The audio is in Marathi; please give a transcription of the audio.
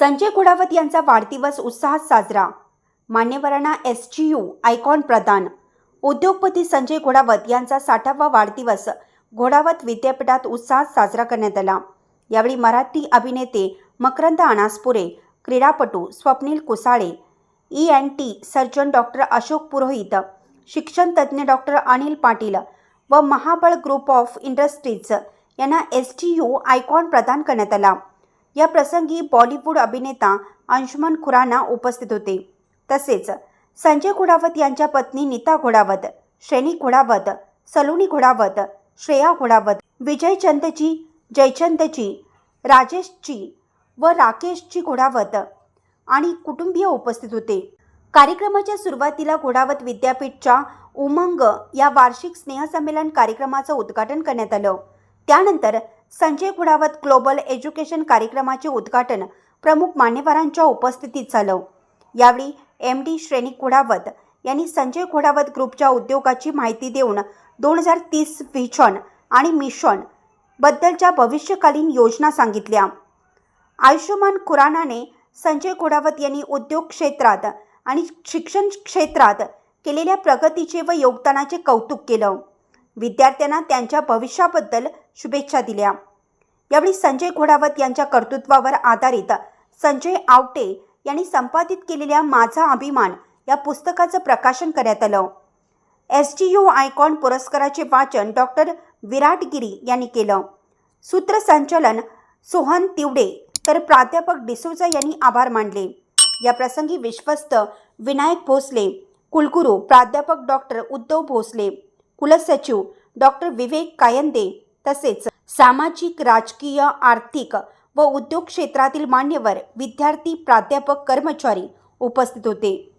संजय घोडावत यांचा वाढदिवस उत्साहात साजरा. मान्यवरांना एस जी यू आयकॉन प्रदान. उद्योगपती संजय घोडावत यांचा साठावा वाढदिवस घोडावत विद्यापीठात उत्साहात साजरा करण्यात आला. यावेळी मराठी अभिनेते Makarand Anaspure क्रीडापटू Swapnil Kusale E N T surgeon doctor Ashok Purohit शिक्षण तज्ज्ञ डॉक्टर अनिल पाटील व महाबळ ग्रुप ऑफ इंडस्ट्रीज यांना एस टी यू आयकॉन प्रदान करण्यात आला. या प्रसंगी बॉलिवूड अभिनेता अंशुमन खुराना उपस्थित होते. तसेच संजय घोडावत यांच्या पत्नी नीता घोडावत श्रेणी घोडावत सलोनी घोडावत श्रेया घोडावत विजयचंदजी जयचंदजी राजेशजी व राकेशजी घोडावत आणि कुटुंबीय उपस्थित होते. कार्यक्रमाच्या सुरुवातीला घोडावत विद्यापीठच्या उमंग या वार्षिक स्नेहसंमेलन कार्यक्रमाचं उद्घाटन करण्यात आलं. त्यानंतर संजय घोडावत ग्लोबल एज्युकेशन कार्यक्रमाचे उद्घाटन प्रमुख मान्यवरांच्या उपस्थितीत झालं. यावेळी एम डी श्रेणी घोडावत यांनी संजय घोडावत ग्रुपच्या उद्योगाची माहिती देऊन दोन हजार तीस व्हिजन आणि मिशन बद्दलच्या भविष्यकालीन योजना सांगितल्या. आयुष्यमान खुरानाने संजय घोडावत यांनी उद्योग क्षेत्रात आणि शिक्षण क्षेत्रात केलेल्या प्रगतीचे व योगदानाचे कौतुक केलं. विद्यार्थ्यांना त्यांच्या भविष्याबद्दल शुभेच्छा दिल्या. यावेळी संजय घोडावत यांच्या कर्तृत्वावर आधारित संजय आवटे यांनी संपादित केलेल्या माझा अभिमान या पुस्तकाचं प्रकाशन करण्यात आलं. एस टी यू आयकॉन पुरस्काराचे वाचन डॉक्टर विराट गिरी यांनी केलं. सूत्रसंचालन सोहन तिवडे तर प्राध्यापक डिसोजा यांनी आभार मानले. या प्रसंगी विश्वस्त विनायक भोसले कुलगुरू प्राध्यापक डॉक्टर उद्धव भोसले कुलसचिव डॉक्टर विवेक कायंदे तसेच सामाजिक राजकीय आर्थिक व उद्योग क्षेत्रातील मान्यवर विद्यार्थी प्राध्यापक कर्मचारी उपस्थित होते.